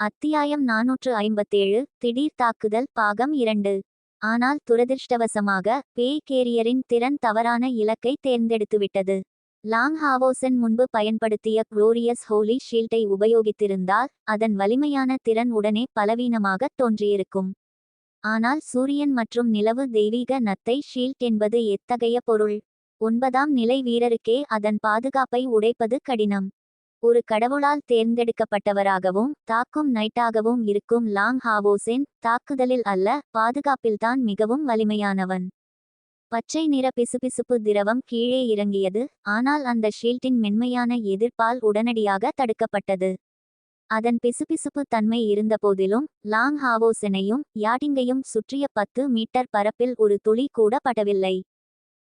அத்தியாயம் நாநூற்று ஐம்பத்தேழு திடீர் தாக்குதல் பாகம் இரண்டு. ஆனால் துரதிர்ஷ்டவசமாக பேய் கேரியரின் திறன் தவறான இலக்கை தேர்ந்தெடுத்துவிட்டது. லாங் ஹாவோசன் முன்பு பயன்படுத்திய குளோரியஸ் ஹோலி ஷீல்டை உபயோகித்திருந்தால் அதன் வலிமையான திறன் உடனே பலவீனமாகத் தோன்றியிருக்கும். ஆனால் சூரியன் மற்றும் நிலவு தெய்வீக நத்தை ஷீல்ட் என்பது எத்தகைய பொருள்? ஒன்பதாம் நிலை வீரருக்கே அதன் பாதுகாப்பை உடைப்பது கடினம். ஒரு கடவுளால் தேர்ந்தெடுக்கப்பட்டவராகவும் தாக்கும் நைட்டாகவும் இருக்கும் லாங் ஹாவோசென் தாக்குதலில் அல்ல பாதுகாப்பில்தான் மிகவும் வலிமையானவன். பச்சை நிற பிசுபிசுப்பு திரவம் கீழே இறங்கியது ஆனால் அந்த ஷீல்டின் மென்மையான எதிர்ப்பால் உடனடியாக தடுக்கப்பட்டது. அதன் பிசுபிசுப்பு தன்மை இருந்தபோதிலும் லாங் ஹாவோசெனையும் யாட்டிங்கையும் சுற்றிய பத்து மீட்டர் பரப்பில் ஒரு துளி கூட படவில்லை.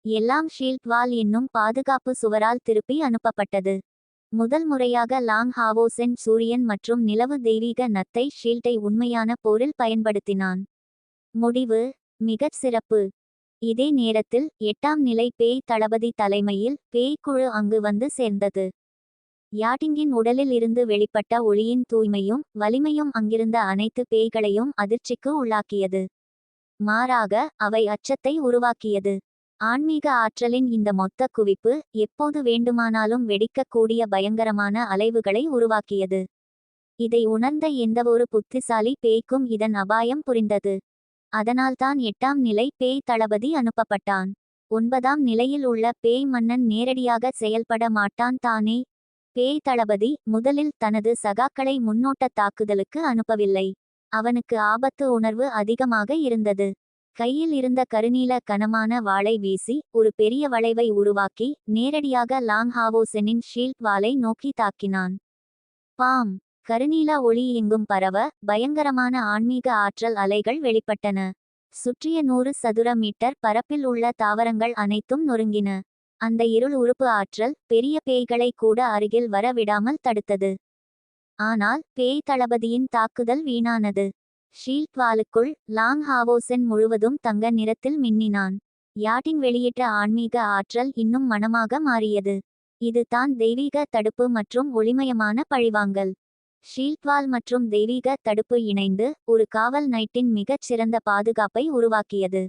எல்லாம் ஷீல்ட் வால் என்னும் பாதுகாப்பு சுவரால் திருப்பி அனுப்பப்பட்டது. முதல் முறையாக லாங் ஹாவோசென் சூரியன் மற்றும் நிலவு தெய்வீக நத்தை ஷீல்டை உண்மையான போரில் பயன்படுத்தினான். முடிவு மிகச் சிறப்பு. இதே நேரத்தில் எட்டாம் நிலை பேய் தளபதி தலைமையில் பேய்க்குழு அங்கு வந்து சேர்ந்தது. யாட்டிங்கின் உடலில் இருந்து வெளிப்பட்ட ஒளியின் தூய்மையும் வலிமையும் அங்கிருந்த அனைத்து பேய்களையும் அதிர்ச்சிக்கு உள்ளாக்கியது. மாறாக அவை அச்சத்தை உருவாக்கியது. ஆன்மீக ஆற்றலின் இந்த மொத்த குவிப்பு எப்போது வேண்டுமானாலும் வெடிக்கக்கூடிய பயங்கரமான அலைவுகளை உருவாக்கியது. இதை உணர்ந்த எந்தவொரு புத்திசாலி பேய்க்கும் இதன் அபாயம் புரிந்தது. அதனால்தான் எட்டாம் நிலை பேய் தளபதி அனுப்பப்பட்டான். ஒன்பதாம் நிலையில் உள்ள பேய் மன்னன் நேரடியாக செயல்பட மாட்டான் தானே. பேய் தளபதி முதலில் தனது சகாக்களை முன்னோட்ட தாக்குதலுக்கு அனுப்பவில்லை. அவனுக்கு ஆபத்து உணர்வு அதிகமாக இருந்தது. கையில் இருந்த கருநீல கனமான வாளை வீசி ஒரு பெரிய வளைவை உருவாக்கி நேரடியாக லாங் ஹாவோசெனின் ஷீல்ட் வாளை நோக்கி தாக்கினான். பாம்! கருநீல ஒளி எங்கும் பரவ பயங்கரமான ஆன்மீக ஆற்றல் அலைகள் வெளிப்பட்டன. சுற்றிய நூறு சதுர மீட்டர் பரப்பில் உள்ள தாவரங்கள் அனைத்தும் நொறுங்கின. அந்த இருள் உறுப்பு ஆற்றல் பெரிய பேய்களை கூட அருகில் வர விடாமல் தடுத்தது. ஆனால் பேய் தளபதியின் தாக்குதல் வீணானது. ஷீல்ட் வாலுக்குள் லாங் ஹாவோசென் முழுவதும் தங்க நிறத்தில் மின்னினான். யாட்டிங் வெளியிட்ட ஆன்மீக ஆற்றல் இன்னும் மனமாக மாறியது. இது தான் தெய்வீக தடுப்பு மற்றும் ஒளிமயமான பழிவாங்கல். ஷீல்ட்வால் மற்றும் தெய்வீக தடுப்பு இணைந்து ஒரு காவல் நைட்டின் மிகச் சிறந்த பாதுகாப்பை உருவாக்கியது.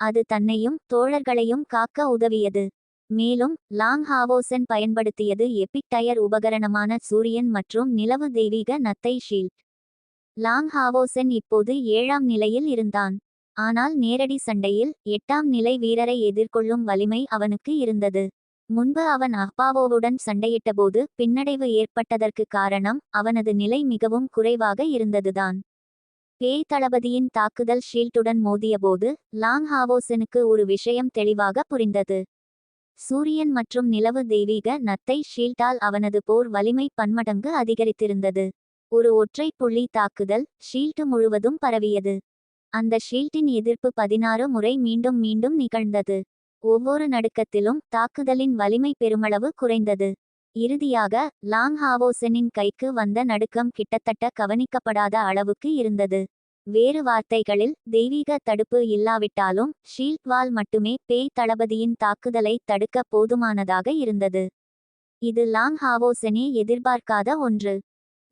அது தன்னையும் தோழர்களையும் காக்க உதவியது. மேலும் லாங் ஹாவோசன் பயன்படுத்தியது எபிக் டயர் உபகரணமான சூரியன் மற்றும் நிலவு தெய்வீக நத்தை ஷீல்ட். லாங் ஹாவோசென் இப்போது ஏழாம் நிலையில் இருந்தான். ஆனால் நேரடி சண்டையில் எட்டாம் நிலை வீரரை எதிர்கொள்ளும் வலிமை அவனுக்கு இருந்தது. முன்பு அவன் அப்பாவோவுடன் சண்டையிட்டபோது பின்னடைவு ஏற்பட்டதற்கு காரணம் அவனது நிலை மிகவும் குறைவாக இருந்ததுதான். பேய் தளபதியின் தாக்குதல் ஷீல்டுடன் மோதியபோது லாங் ஹாவோசனுக்கு ஒரு விஷயம் தெளிவாக புரிந்தது. சூரியன் மற்றும் நிலவு தெய்வீக நத்தை ஷீல்டால் அவனது போர் வலிமை பன்மடங்கு அதிகரித்திருந்தது. ஒரு ஒற்றை புள்ளி தாக்குதல் ஷீல்ட் முழுவதும் பரவியது. அந்த ஷீல்டின் எதிர்ப்பு பதினாறு முறை மீண்டும் மீண்டும் நிகழ்ந்தது. ஒவ்வொரு நடுக்கத்திலும் தாக்குதலின் வலிமை பெருமளவு குறைந்தது. இறுதியாக லாங் ஹாவோசனின் கைக்கு வந்த நடுக்கம் கிட்டத்தட்ட கவனிக்கப்படாத அளவுக்கு இருந்தது. வேறு வார்த்தைகளில் தெய்வீக தடுப்பு இல்லாவிட்டாலும் ஷீல்ட் வால் மட்டுமே பேய் தளபதியின் தாக்குதலை தடுக்க போதுமானதாக இருந்தது. இது லாங் ஹாவோசனே எதிர்பார்க்காத ஒன்று.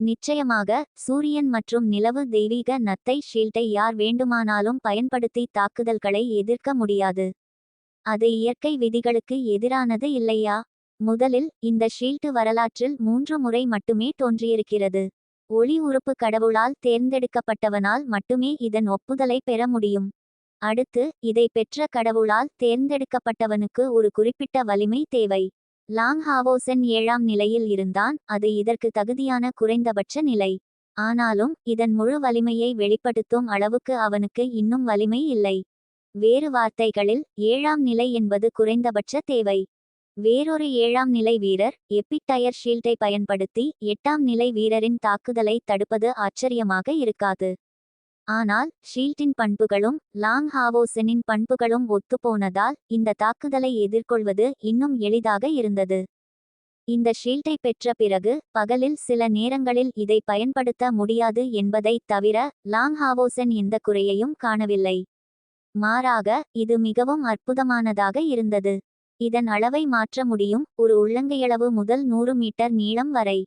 நிச்சயமாக சூரியன் மற்றும் நிலவு தெய்வீக நத்தை ஷீல்டை யார் வேண்டுமானாலும் பயன்படுத்தி தாக்குதல்களை எதிர்க்க முடியாது. அது இயற்கை விதிகளுக்கு எதிரானது இல்லையா? முதலில் இந்த ஷீல்டு வரலாற்றில் மூன்று முறை மட்டுமே தோன்றியிருக்கிறது. ஒளி உறுப்பு கடவுளால் தேர்ந்தெடுக்கப்பட்டவனால் மட்டுமே இதன் ஒப்புதலை பெற முடியும். அடுத்து இதை பெற்ற கடவுளால் தேர்ந்தெடுக்கப்பட்டவனுக்கு ஒரு குறிப்பிட்ட வலிமை தேவை. லாங் ஹாவோசென் ஏழாம் நிலையில் இருந்தான் அது இதற்கு தகுதியான குறைந்தபட்ச நிலை. ஆனாலும் இதன் முழு வலிமையை வெளிப்படுத்தும் அளவுக்கு அவனுக்கு இன்னும் வலிமை இல்லை. வேறு வார்த்தைகளில் ஏழாம் நிலை என்பது குறைந்தபட்ச தேவை. வேறொரு ஏழாம் நிலை வீரர் எப்பிக் டயர் ஷீல்டை பயன்படுத்தி எட்டாம் நிலை வீரரின் தாக்குதலை தடுப்பது ஆச்சரியமாக இருக்காது. ஆனால் ஷீல்டின் பண்புகளும் லாங் ஹாவோசனின் பண்புகளும் ஒத்துப்போனதால் இந்த தாக்குதலை எதிர்கொள்வது இன்னும் எளிதாக இருந்தது. இந்த ஷீல்டை பெற்ற பிறகு பகலில் சில நேரங்களில் இதை பயன்படுத்த முடியாது என்பதைத் தவிர லாங் ஹாவோசன் எந்த குறையையும் காணவில்லை. மாறாக இது மிகவும் அற்புதமானதாக இருந்தது. இதன் அளவை மாற்ற முடியும் ஒரு உள்ளங்கையளவு முதல் நூறு மீட்டர் நீளம் வரை.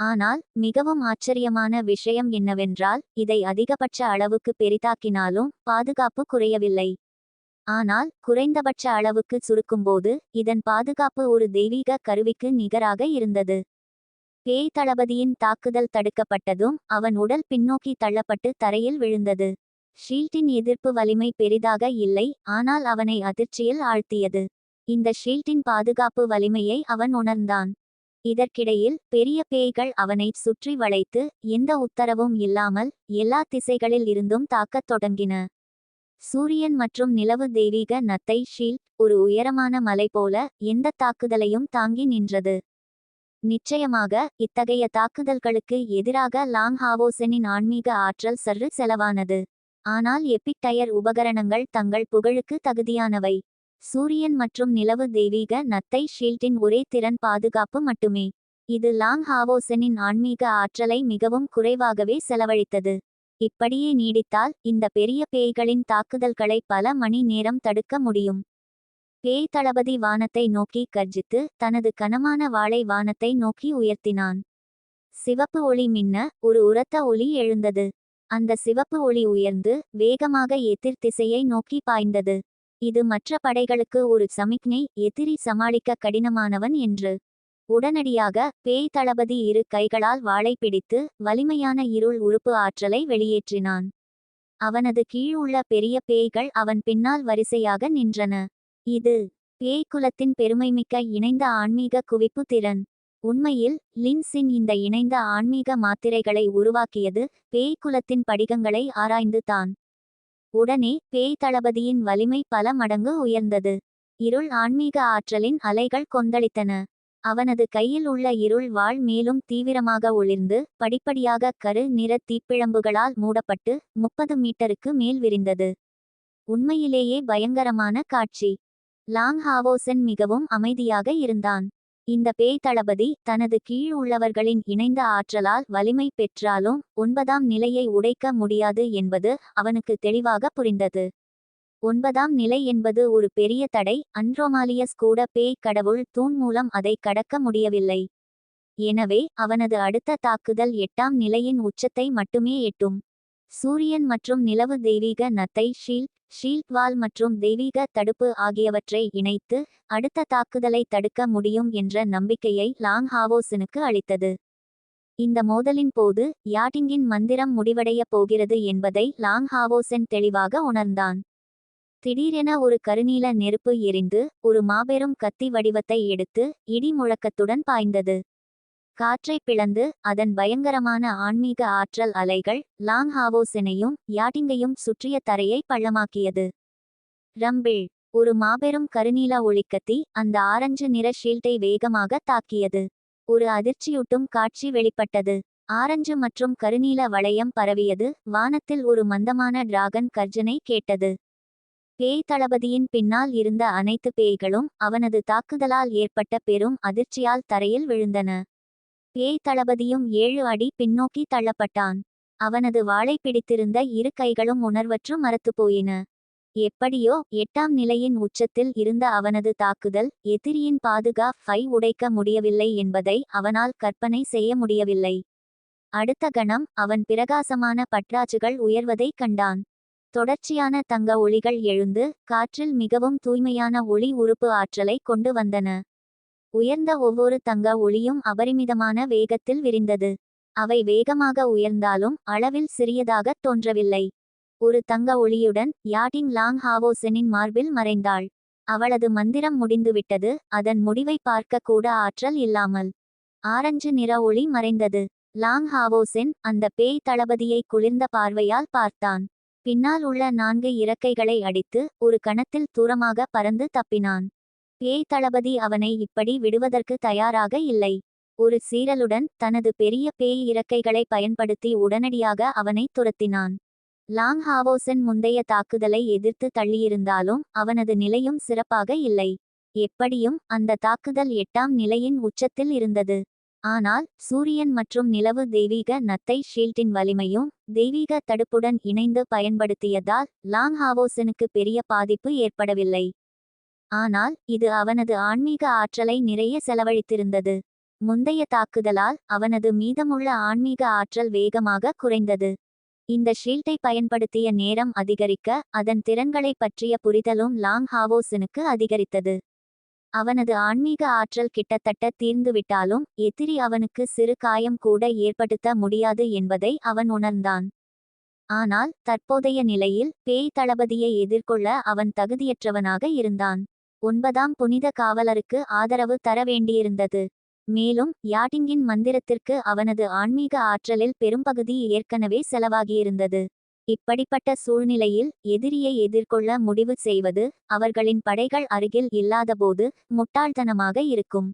ஆனால் மிகவும் ஆச்சரியமான விஷயம் என்னவென்றால் இதை அதிகபட்ச அளவுக்கு பெரிதாக்கினாலும் பாதுகாப்பு குறையவில்லை. ஆனால் குறைந்தபட்ச அளவுக்கு சுருக்கும்போது இதன் பாதுகாப்பு ஒரு தெய்வீக கருவிக்கு நிகராக இருந்தது. பேய் தளபதியின் தாக்குதல் தடுக்கப்பட்டதும் அவன் உடல் பின்னோக்கி தள்ளப்பட்டு தரையில் விழுந்தது. ஷீல்டின் எதிர்ப்பு வலிமை பெரிதாக இல்லை ஆனால் அவனை அதிர்ச்சியில் ஆழ்த்தியது. இந்த ஷீல்டின் பாதுகாப்பு வலிமையை அவன் உணர்ந்தான். இதற்கிடையில் பெரிய பேய்கள் அவனை சுற்றி வளைத்து எந்த உத்தரவும் இல்லாமல் எல்லா திசைகளில் இருந்தும் தாக்கத் தொடங்கின. சூரியன் மற்றும் நிலவு தெய்வீக நத்தை ஷீல்ட் ஒரு உயரமான மலை போல எந்த தாக்குதலையும் தாங்கி நின்றது. நிச்சயமாக இத்தகைய தாக்குதல்களுக்கு எதிராக லாங் ஹாவோசனின் ஆன்மீக ஆற்றல் சற்று செலவானது. ஆனால் எபிக் டயர் உபகரணங்கள் தங்கள் புகழுக்கு தகுதியானவை. சூரியன் மற்றும் நிலவு தெய்வீக நத்தை ஷீல்டின் ஒரே திறன் பாதுகாப்பு மட்டுமே. இது லாங் ஹாவோசனின் ஆன்மீக ஆற்றலை மிகவும் குறைவாகவே செலவழித்தது. இப்படியே நீடித்தால் இந்த பெரிய பேய்களின் தாக்குதல்களை பல மணி நேரம் தடுக்க முடியும். பேய் தளபதி வானத்தை நோக்கி கர்ஜித்து தனது கனமான வாளை வானத்தை நோக்கி உயர்த்தினான். சிவப்பு ஒளி மின்ன ஒரு உரத்த ஒளி எழுந்தது. அந்த சிவப்பு ஒளி உயர்ந்து வேகமாக எதிர் திசையை நோக்கி பாய்ந்தது. இது மற்ற படைகளுக்கு ஒரு சமிக்ஞை எதிரி சமாளிக்க கடினமானவன் என்று. உடனடியாக பேய் தளபதி இரு கைகளால் வாளை பிடித்து வலிமையான இருள் உறுப்பு ஆற்றலை வெளியேற்றினான். அவனது கீழ் உள்ள பெரிய பேய்கள் அவன் பின்னால் வரிசையாக நின்றன. இது பேய் குலத்தின் பெருமைமிக்க இணைந்த ஆன்மீக குவிப்பு திறன். உண்மையில் லின்சின் இந்த இணைந்த ஆன்மீக மாத்திரைகளை உருவாக்கியது பேய் குலத்தின் படிகங்களை ஆராய்ந்து தான். உடனே பேய் தளபதியின் வலிமை பல மடங்கு உயர்ந்தது. இருள் ஆன்மீக ஆற்றலின் அலைகள் கொந்தளித்தன. அவனது கையில் உள்ள இருள் வாள் மேலும் தீவிரமாக ஒளிர்ந்து படிப்படியாக கரு நிற தீப்பிழம்புகளால் மூடப்பட்டு முப்பது மீட்டருக்கு மேல் விரிந்தது. உண்மையிலேயே பயங்கரமான காட்சி. லாங் ஹாவோசன் மிகவும் அமைதியாக இருந்தான். இந்த பேய் தளபதி தனது கீழ் உள்ளவர்களின் இணைந்த ஆற்றலால் வலிமை பெற்றாலும் ஒன்பதாம் நிலையை உடைக்க முடியாது என்பது அவனுக்கு தெளிவாக புரிந்தது. ஒன்பதாம் நிலை என்பது ஒரு பெரிய தடை. அன்ட்ரோமாலியஸ் கூட பேய் கடவுள் தூண் மூலம் அதை கடக்க முடியவில்லை. எனவே அவனது அடுத்த தாக்குதல் எட்டாம் நிலையின் உச்சத்தை மட்டுமே எட்டும். சூரியன் மற்றும் நிலவு தெய்வீக நத்தை ஷீல்ட் ஷீல்ட் வால் மற்றும் தெய்வீக தடுப்பு ஆகியவற்றை இணைத்து அடுத்த தாக்குதலை தடுக்க முடியும் என்ற நம்பிக்கையை லாங் ஹாவோசனுக்கு அளித்தது. இந்த மோதலின் போது யாட்டிங்கின் மந்திரம் முடிவடையப் போகிறது என்பதை லாங் ஹாவோசன் தெளிவாக உணர்ந்தான். திடீரென ஒரு கருநீல நெருப்பு எரிந்து ஒரு மாபெரும் கத்தி வடிவத்தை எடுத்து இடி முழக்கத்துடன் பாய்ந்தது. காற்றை பிளந்து அதன் பயங்கரமான ஆன்மீக ஆற்றல் அலைகள் லாங் ஹாவோசனையும் யாட்டிங்கையும் சுற்றிய தரையை பள்ளமாக்கியது. ரம்பிள் ஒரு மாபெரும் கருநீல ஒளிக்கத்தி அந்த ஆரஞ்சு நிற ஷீல்டை வேகமாக தாக்கியது. ஒரு அதிர்ச்சியூட்டும் காட்சி வெளிப்பட்டது. ஆரஞ்சு மற்றும் கருநீல வளையம் பரவியது. வானத்தில் ஒரு மந்தமான டிராகன் கர்ஜனை கேட்டது. பேய் தளபதியின் பின்னால் இருந்த அனைத்து பேய்களும் அவனது தாக்குதலால் ஏற்பட்ட பெரும் அதிர்ச்சியால் தரையில் விழுந்தன. பேய் தளபதியும் ஏழு அடி பின்னோக்கி தள்ளப்பட்டான். அவனது வாளை பிடித்திருந்த இரு கைகளும் உணர்வற்று மரத்து போயின. எப்படியோ எட்டாம் நிலையின் உச்சத்தில் இருந்த அவனது தாக்குதல் எதிரியின் பாதுகா ஃபை உடைக்க முடியவில்லை என்பதை அவனால் கற்பனை செய்ய முடியவில்லை. அடுத்த கணம் அவன் பிரகாசமான பட்ராஜுகள் உயர்வதைக் கண்டான். தொடர்ச்சியான தங்க ஒளிகள் எழுந்து காற்றில் மிகவும் தூய்மையான ஒளி உறுப்பு ஆற்றலை கொண்டு வந்தன. உயர்ந்த ஒவ்வொரு தங்க ஒளியும் அபரிமிதமான வேகத்தில் விரிந்தது. அவை வேகமாக உயர்ந்தாலும் அளவில் சிறியதாகத் தோன்றவில்லை. ஒரு தங்க ஒளியுடன் யாட்டிங் லாங் ஹாவோசனின் மார்பில் மறைந்தாள். அவளது மந்திரம் முடிந்துவிட்டது. அதன் முடிவை பார்க்க கூட ஆற்றல் இல்லாமல். ஆரஞ்சு நிற ஒளி மறைந்தது. லாங் ஹாவோசென் அந்த பேய் தளபதியை குளிர்ந்த பார்வையால் பார்த்தான். பின்னால் உள்ள நான்கு இறக்கைகளை அடித்து ஒரு கணத்தில் தூரமாக பறந்து தப்பினான். பேய் தளபதி அவனை இப்படி விடுவதற்கு தயாராக இல்லை. ஒரு சீரலுடன் தனது பெரிய பேய் இறக்கைகளை பயன்படுத்தி உடனடியாக அவனை துரத்தினான். லாங் ஹாவோசன் முந்தைய தாக்குதலை எதிர்த்து தள்ளியிருந்தாலும் அவனது நிலையும் சிறப்பாக இல்லை. எப்படியும் அந்த தாக்குதல் எட்டாம் நிலையின் உச்சத்தில் இருந்தது. ஆனால் சூரியன் மற்றும் நிலவு தெய்வீக நத்தை ஷீல்டின் வலிமையும் தெய்வீக தடுப்புடன் இணைந்து பயன்படுத்தியதால் லாங் ஹாவோசனுக்கு பெரிய பாதிப்பு ஏற்படவில்லை. ஆனால் இது அவனது ஆன்மீக ஆற்றலை நிறைய செலவழித்திருந்தது. முந்தைய தாக்குதலால் அவனது மீதமுள்ள ஆன்மீக ஆற்றல் வேகமாக குறைந்தது. இந்த ஷீல்டை பயன்படுத்திய நேரம் அதிகரிக்க அதன் திறன்களைப் பற்றிய புரிதலும் லாங் ஹாவோசனுக்கு அதிகரித்தது. அவனது ஆன்மீக ஆற்றல் கிட்டத்தட்ட தீர்ந்துவிட்டாலும் எதிரி அவனுக்கு சிறு காயம் கூட ஏற்படுத்த முடியாது என்பதை அவன் உணர்ந்தான். ஆனால் தற்போதைய நிலையில் பேய் தளபதியை எதிர்கொள்ள அவன் தகுதியற்றவனாக இருந்தான். ஒன்பதாம் புனித காவலருக்கு ஆதரவு தர வேண்டியிருந்தது. மேலும் யாட்டிங்கின் மந்திரத்திற்கு அவனது ஆன்மீக ஆற்றலில் பெரும்பகுதி ஏற்கனவே செலவாகியிருந்தது. இப்படிப்பட்ட சூழ்நிலையில் எதிரியை எதிர்கொள்ள முடிவு செய்வது அவர்களின் படைகள் அருகில் இல்லாதபோது முட்டாள்தனமாக இருக்கும்.